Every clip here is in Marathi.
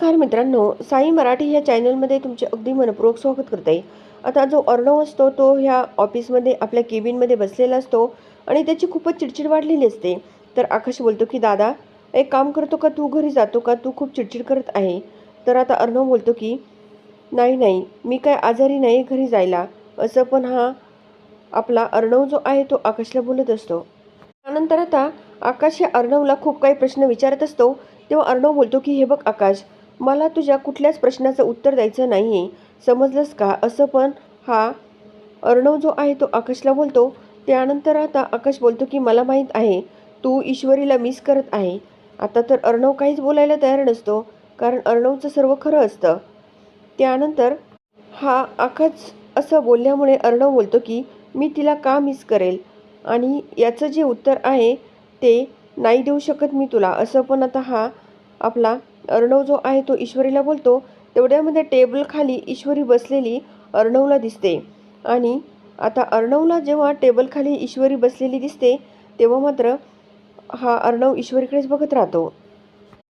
नमस्कार मित्रांनो साई मराठी या चॅनलमध्ये तुमचे अगदी मनपूर्वक स्वागत करते. आता जो अर्णव असतो तो ह्या ऑफिसमध्ये आपल्या केबिनमध्ये बसलेला असतो आणि त्याची खूपच चिडचिड वाढलेली असते. तर आकाश बोलतो की दादा एक काम करतो का? तू घरी जातो का? तू खूप चिडचिड करत आहे. तर आता अर्णव बोलतो की नाही नाही मी काय आजारी नाही घरी जायला. असं पण हा आपला अर्णव जो आहे तो आकाशला बोलत असतो. त्यानंतर आता आकाश या अर्णवला खूप काही प्रश्न विचारत असतो. तेव्हा अर्णव बोलतो की हे बघ आकाश मला तुझ्या कुठल्याच प्रश्नाचं उत्तर द्यायचं नाही आहे समजलंस का? असं पण? हा. अर्णव जो आहे तो आकाशला बोलतो. त्यानंतर आता आकाश बोलतो की मला माहीत आहे. तू ईश्वरीला मिस करत आहे. आता तर अर्णव काहीच बोलायला तयार नसतो कारण अर्णवचं सर्व खरं असतं. त्यानंतर हा आकाश असं बोलल्यामुळे अर्णव बोलतो की मी तिला का मिस करेल? आणि याचं जे उत्तर आहे ते नाही देऊ शकत मी तुला. असं पण आता हा आपला अर्णव जो आहे तो ईश्वरीला बोलतो तेवढ्यामध्ये टेबल खाली ईश्वरी बसलेली अर्णवला दिसते. आणि आता अर्णवला जेव्हा टेबलखाली ईश्वरी बसलेली दिसते तेव्हा मात्र हा अर्णव ईश्वरीकडेच बघत राहतो.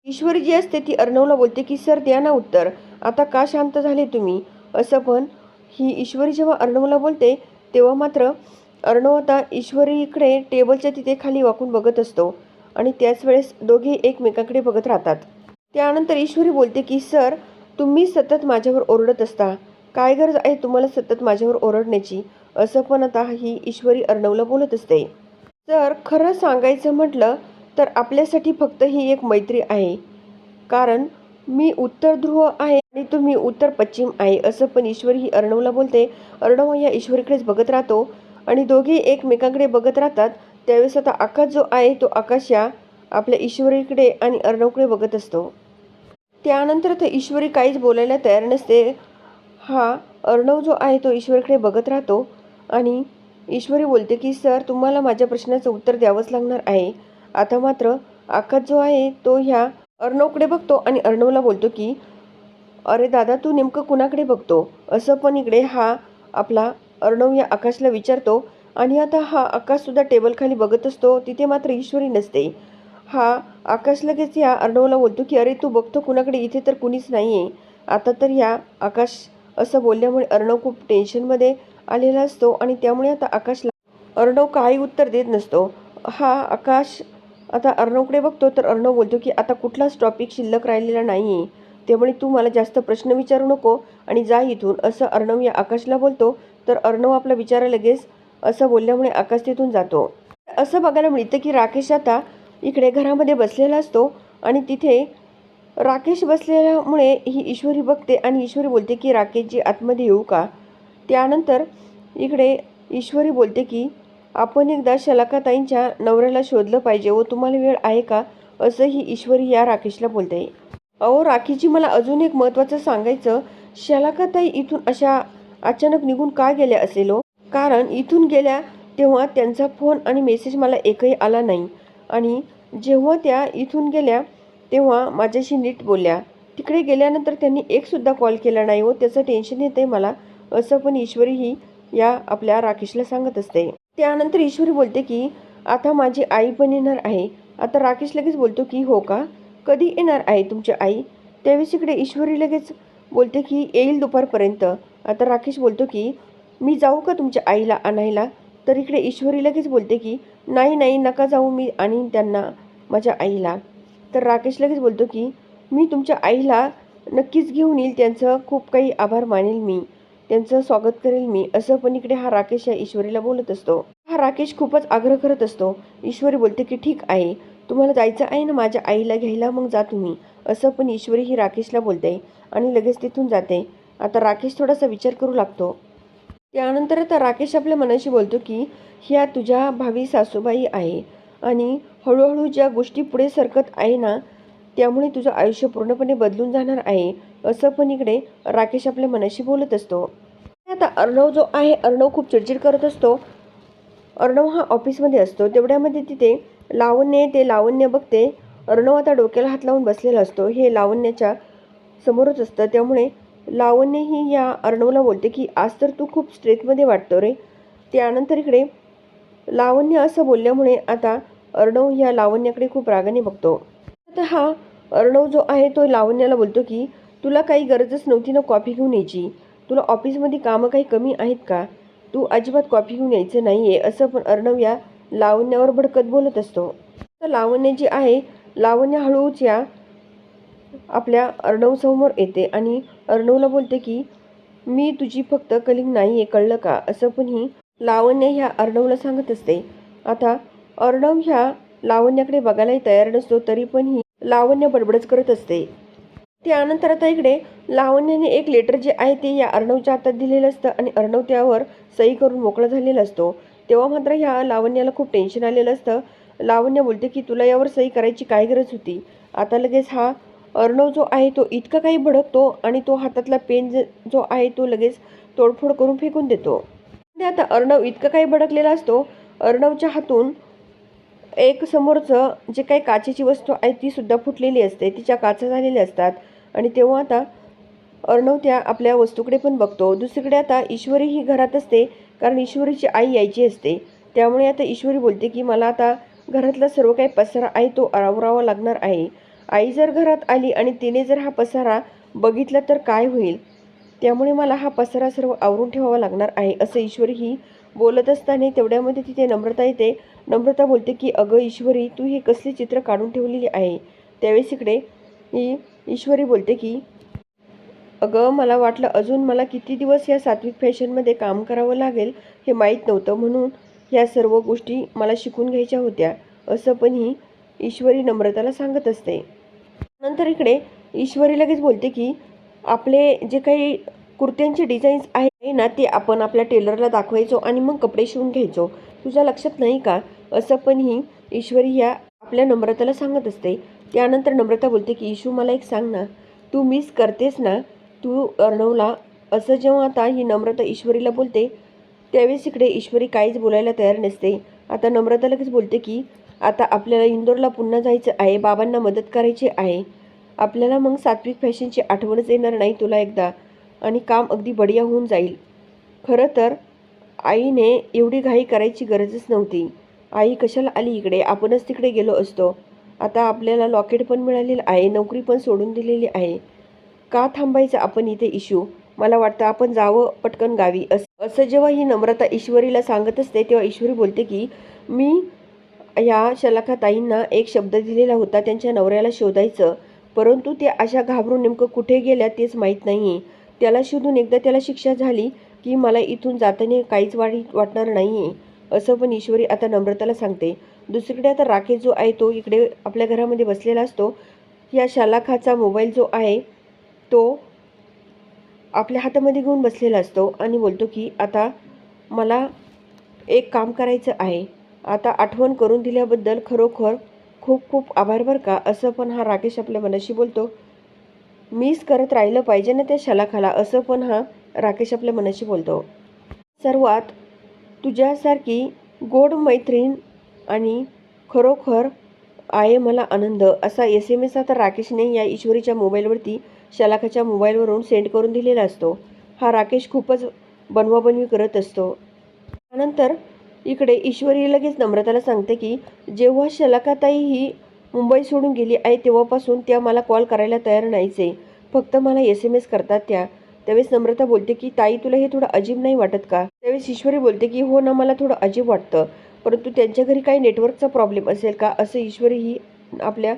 ईश्वरी जी असते ती अर्णवला बोलते की सर द्या ना उत्तर. आता का शांत झाले तुम्ही? असं पण ही ईश्वरी जेव्हा अर्णवला बोलते तेव्हा मात्र अर्णव आता ईश्वरीकडे टेबलच्या तिथे खाली वाकून बघत असतो. आणि त्याच वेळेस दोघे एकमेकांकडे बघत राहतात. त्यानंतर ईश्वरी बोलते की सर तुम्ही सतत माझ्यावर ओरडत असता. काय गरज आहे तुम्हाला सतत माझ्यावर ओरडण्याची? असं पण आता ही ईश्वरी अर्णवला बोलत असते. तर खरं सांगायचं म्हटलं तर आपल्यासाठी फक्त ही एक मैत्री आहे. कारण मी उत्तर ध्रुव आहे आणि तुम्ही उत्तर पश्चिम आहे असं पण ईश्वरी ही अर्णवला बोलते. अर्णव या ईश्वरीकडेच बघत राहतो आणि दोघे एकमेकांकडे बघत राहतात. त्यावेळेस आता आकाश जो आहे तो आकाश या आपल्या ईश्वरीकडे आणि अर्णवकडे बघत असतो. त्यानंतर तर ईश्वरी काहीच बोलायला तयार नसते. हा अर्णव जो आहे तो ईश्वरीकडे बघत राहतो आणि ईश्वरी बोलते की सर तुम्हाला माझ्या प्रश्नाचं उत्तर द्यावंच लागणार आहे. आता मात्र आकाश जो आहे तो ह्या अर्णवकडे बघतो आणि अर्णवला बोलतो की अरे दादा तू नेमकं कुणाकडे बघतो? असं पण इकडे हा आपला अर्णव या आकाशला विचारतो आणि आता हा आकाशसुद्धा टेबलखाली बघत असतो. तिथे मात्र ईश्वरी नसते. हा आकाश लगेच या अर्णवला बोलतो की अरे तू बघतो कुणाकडे? इथे तर कुणीच नाही आहे आता तर ह्या आकाश असं बोलल्यामुळे अर्णव खूप टेन्शनमध्ये आलेला असतो आणि त्यामुळे आता आकाशला अर्णव काही उत्तर देत नसतो. हा आकाश आता अर्णवकडे बघतो तर अर्णव बोलतो की आता कुठलाच टॉपिक शिल्लक राहिलेला नाही आहे त्यामुळे तू मला जास्त प्रश्न विचारू नको आणि जा इथून. असं अर्णव या आकाशला बोलतो तर अर्णव आपला विचारा लगेच. असं बोलल्यामुळे आकाश तिथून जातो. असं बघायला मिळतं की राकेश आता इकडे घरामध्ये बसलेला असतो आणि तिथे राकेश बसलेल्यामुळे ही ईश्वरी बघते आणि ईश्वरी बोलते की राकेशजी आतमध्ये येऊ का? त्यानंतर इकडे ईश्वरी बोलते की आपण एकदा शलाकाताईंच्या नवऱ्याला शोधलं पाहिजे. व तुम्हाला वेळ आहे का? असं ही ईश्वरी या राकेशला बोलते. अहो राखीची मला अजून एक महत्त्वाचं सांगायचं. शलाकाताई इथून अशा अचानक निघून का गेल्या असेल कारण इथून गेल्या तेव्हा त्यांचा फोन आणि मेसेज मला एकही आला नाही. आणि जेव्हा त्या इथून गेल्या तेव्हा माझ्याशी नीट बोलल्या. तिकडे गेल्यानंतर त्यांनी एकसुद्धा कॉल केला नाही व त्याचं टेन्शन येतं आहे मला. असं पण ईश्वरी ही या आपल्या राकेशला सांगत असते. त्यानंतर ईश्वरी बोलते की आता माझी आई पण येणार आहे. आता राकेश लगेच बोलतो की हो का? कधी येणार आहे तुमची आई? त्यावेळेस इकडे ईश्वरी लगेच बोलते की येईल दुपारपर्यंत. आता राकेश बोलतो की मी जाऊ का तुमच्या आईला आणायला? तर इकडे ईश्वरी लगेच बोलते की नाही नाही नका जाऊ मी आणि त्यांना माझ्या आईला. तर राकेश लगेच बोलतो की मी तुमच्या आईला नक्कीच घेऊन येईल त्यांचं खूप काही आभार मानेल मी त्यांचं स्वागत करेल मी असं पण इकडे हा राकेश या ईश्वरीला बोलत असतो. हा राकेश खूपच आग्रह करत असतो. ईश्वरी बोलते की ठीक आहे तुम्हाला जायचं आहे ना माझ्या आईला घ्यायला मग जा तुम्ही असं पण ईश्वरी ही राकेशला बोलते आणि लगेच तिथून जाते. आता राकेश थोडासा विचार करू लागतो. त्यानंतर आता राकेश आपल्या मनाशी बोलतो की ह्या तुझ्या भावी सासूबाई आहे आणि हळूहळू ज्या गोष्टी पुढे सरकत आहे ना त्यामुळे तुझं आयुष्य पूर्णपणे बदलून जाणार आहे असं पण इकडे राकेश आपल्या मनाशी बोलत असतो. आता अर्णव जो आहे अर्णव खूप चिडचिड करत असतो. अर्णव हा ऑफिसमध्ये असतो. तेवढ्यामध्ये तिथे लावण्य ते लावण्य बघते. अर्णव आता डोक्याला हात लावून बसलेला असतो. हे लावण्याच्या समोरच असतं. त्यामुळे लावण्य ही या अर्णवला बोलते की आज तर तू खूप स्ट्रेसमध्ये वाटतो रे. त्यानंतर इकडे लावण्य असं बोलल्यामुळे आता अर्णव ह्या लावण्याकडे खूप रागाने बघतो. आता हा अर्णव जो आहे तो लावण्याला बोलतो की तुला काही गरजच नव्हती ना कॉफी घेऊन यायची? तुला ऑफिसमध्ये कामं काही कमी आहेत का? तू अजिबात कॉफी घेऊन यायचं नाही आहे असं पण अर्णव या लावण्यावर भडकत बोलत असतो. तर लावण्य जी आहे लावण्य हळूच या आपल्या अर्णवसमोर येते आणि अर्णवला बोलते की मी तुझी फक्त कलिंग नाही आहे कळलं का? असं पण ही लावण्य ह्या अर्णवला सांगत असते. आता अर्णव ह्या लावण्याकडे बघायलाही तयार नसतो तरी पण ही लावण्य बडबडच करत असते. त्यानंतर आता इकडे लावण्याने एक लेटर जे आहे ते या अर्णवच्या हातात दिलेलं असतं आणि अर्णव त्यावर सही करून मोकळा झालेला असतो. तेव्हा मात्र ह्या लावण्याला खूप टेन्शन आलेलं असतं. लावण्य बोलते की तुला यावर सही करायची काय गरज होती? आता लगेच हा अर्णव जो आहे तो इतका काही भडकतो आणि तो हातातला पेन जो आहे तो लगेच तोडफोड करून फेकून देतो. आणि आता अर्णव इतका काही भडकलेला असतो अर्णवच्या हातून एक समोरचं जे काही काचेची वस्तू आहे ती सुद्धा फुटलेली असते तिच्या काचा झालेल्या असतात आणि तेव्हा आता अर्णव त्या आपल्या वस्तूकडे पण बघतो. दुसरीकडे आता ईश्वरी ही घरात असते कारण ईश्वरीची आई यायची असते. त्यामुळे आता ईश्वरी बोलते की मला आता घरातला सर्व काही पसारा आहे तो आवरावा लागणार आहे. आई जर घरात आली आणि तिने जर हा पसारा बघितला तर काय होईल? त्यामुळे मला हा पसारा सर्व आवरून ठेवावा लागणार आहे असं ईश्वरी ही बोलत असताना तेवढ्यामध्ये तिथे नम्रता येते. नम्रता बोलते की अगं ईश्वरी तू हे कसली चित्र काढून ठेवलेली आहे? त्यावेळेस इकडे ही ईश्वरी बोलते की अगं मला वाटलं अजून मला किती दिवस या सात्विक फॅशनमध्ये काम करावं लागेल हे माहीत नव्हतं. म्हणून ह्या सर्व गोष्टी मला शिकून घ्यायच्या होत्या. असं पण ही ईश्वरी नम्रताला सांगत असते. नंतर इकडे ईश्वरी लगेच बोलते की आपले जे काही कुर्त्यांचे डिझाईन्स आहे ना ते आपण आपल्या टेलरला दाखवायचो आणि मग कपडे शिवून घ्यायचो. तुझ्या लक्षात नाही का? असं पण ही ईश्वरी ह्या आपल्या नम्रताला सांगत असते. त्यानंतर नम्रता बोलते की ईशू मला एक सांग ना. तू मिस करतेस ना तू अर्णवला असं जेव्हा आता ही नम्रता ईश्वरीला बोलते त्यावेळेस इकडे ईश्वरी काहीच बोलायला तयार नसते. आता नम्रता लगेच बोलते की आता आपल्याला इंदोरला पुन्हा जायचं आहे बाबांना मदत करायची आहे. आपल्याला मग सात्विक फॅशनची आठवणच येणार नाही तुला एकदा. आणि काम अगदी बढिया होऊन जाईल. खरं तर आईने एवढी घाई करायची गरजच नव्हती. आई कशाला आली इकडे? आपणच तिकडे गेलो असतो. आता आपल्याला लॉकेट पण मिळालेलं आहे नोकरी पण सोडून दिलेली आहे. का थांबायचं आपण इथे इशू? मला वाटतं आपण जावं पटकन गावी. असं असं जेव्हा ही नम्रता ईश्वरीला सांगत असते तेव्हा ईश्वरी बोलते की मी या शलाखाताईंना एक शब्द दिलेला होता त्यांच्या नवऱ्याला शोधायचं. परंतु ते अशा घाबरून नेमकं कुठे गेल्या तेच माहीत नाही. त्याला शोधून एकदा त्याला शिक्षा झाली की मला इथून जाताना काहीच वाईट वाटणार नाही आहे असं पण ईश्वरी आता नम्रताला सांगते. दुसरीकडे आता राकेश जो आहे तो इकडे आपल्या घरामध्ये बसलेला असतो. या शालाखाचा मोबाईल जो आहे तो आपल्या हातामध्ये घेऊन बसलेला असतो आणि बोलतो की आता मला एक काम करायचं आहे. आता आठवण करून दिल्याबद्दल खरोखर खूप खूप आभार बरं का? असं पण हा राकेश आपल्या मनाशी बोलतो. मिस करत राहिलं पाहिजे ना त्या शलाखाला असं पण हा राकेश आपल्या मनाशी बोलतो. सर्वात तुझ्यासारखी गोड मैत्रीण आणि खरोखर आहे मला आनंद असा एस एम एस आता राकेशने या ईश्वरीच्या मोबाईलवरती शलाखाच्या मोबाईलवरून सेंड करून दिलेला असतो. हा राकेश खूपच बनवाबनवी करत असतो. त्यानंतर इकडे ईश्वरी लगेच नम्रताला सांगते की जेव्हा शलाकाताई ही मुंबई सोडून गेली आहे तेव्हापासून त्या मला कॉल करायला तयार नाहीच आहे फक्त मला एस एम एस करतात त्या. त्यावेळेस नम्रता बोलते की ताई तुला हे थोडं अजीब नाही वाटत का? त्यावेळेस ईश्वरी बोलते की हो ना मला थोडं अजीब वाटतं. परंतु त्यांच्या घरी काही नेटवर्कचा प्रॉब्लेम असेल का? असं ईश्वरी ही आपल्या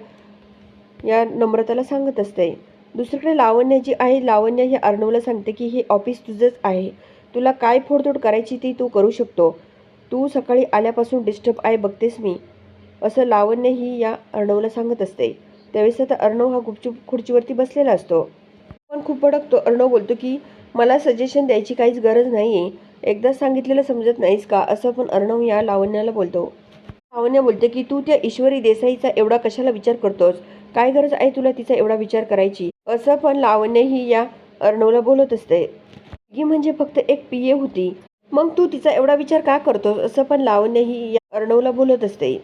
या नम्रताला सांगत असते. दुसरीकडे लावण्य जी आहे लावण्य हे अर्णवला सांगते की हे ऑफिस तुझंच आहे. तुला काय फोडतोड करायची ती तू करू शकतो. तू सकाळी आल्यापासून डिस्टर्ब आहे बघतेस मी असं लावण्यही या अर्णवला सांगत असते. त्यावेळेस आता अर्णव हा गुपचूप खुर्चीवरती बसलेला असतो. पण खूप भडकतो. अर्णव बोलतो की मला सजेशन द्यायची काहीच गरज नाही आहे एकदा सांगितलेलं समजत नाहीस का? असं पण अर्णव या लावण्याला बोलतो. लावण्य बोलते की तू त्या ईश्वरी देसाईचा एवढा कशाला विचार करतोस? काय गरज आहे तुला तिचा एवढा विचार करायची? असं पण लावण्यही या अर्णवला बोलत असते. ही म्हणजे फक्त एक पी ए होती. मग तू तिचा एवढा विचार का करतोस? असं पण लावण्य ही या अर्णवला बोलत असते.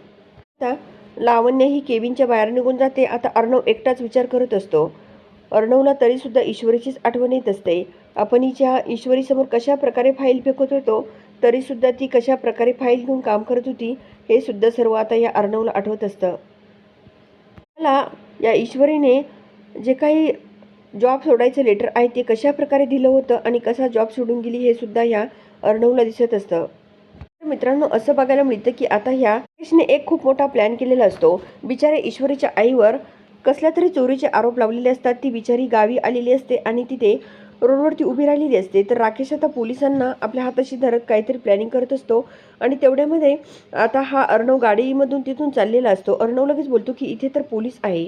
आता लावण्य ही केबिनच्या बाहेर निघून जाते. आता अर्णव एकटाच विचार करत असतो. अर्णवला तरीसुद्धा ईश्वरीचीच आठवण येत असते. आपण हिच्या ईश्वरीसमोर कशा प्रकारे फाईल फेकत होतो तरीसुद्धा ती कशा प्रकारे फाईल घेऊन काम करत होती हे सुद्धा सर्व आता या अर्णवला आठवत असतं. मला या ईश्वरीने जे काही जॉब सोडायचं लेटर आहे ते कशा प्रकारे दिलं होतं आणि कसा जॉब सोडून गेली हे सुद्धा ह्या अर्णवला दिसत असतं. मित्रांनो असं बघायला मिळतं की आता ह्या कृष्णने एक खूप मोठा प्लॅन केलेला असतो. बिचारे ईश्वरीच्या आईवर कसल्या तरी चोरीचे आरोप लावलेले असतात. ती बिचारी गावी आलेली असते आणि तिथे रोडवरती उभी राहिलेली असते. तर राकेश आता पोलिसांना आपल्या हाताशी धरत काहीतरी प्लॅनिंग करत असतो आणि तेवढ्यामध्ये आता हा अर्णव गाडीमधून तिथून चाललेला असतो. अर्णव लगेच बोलतो की इथे तर पोलीस आहे.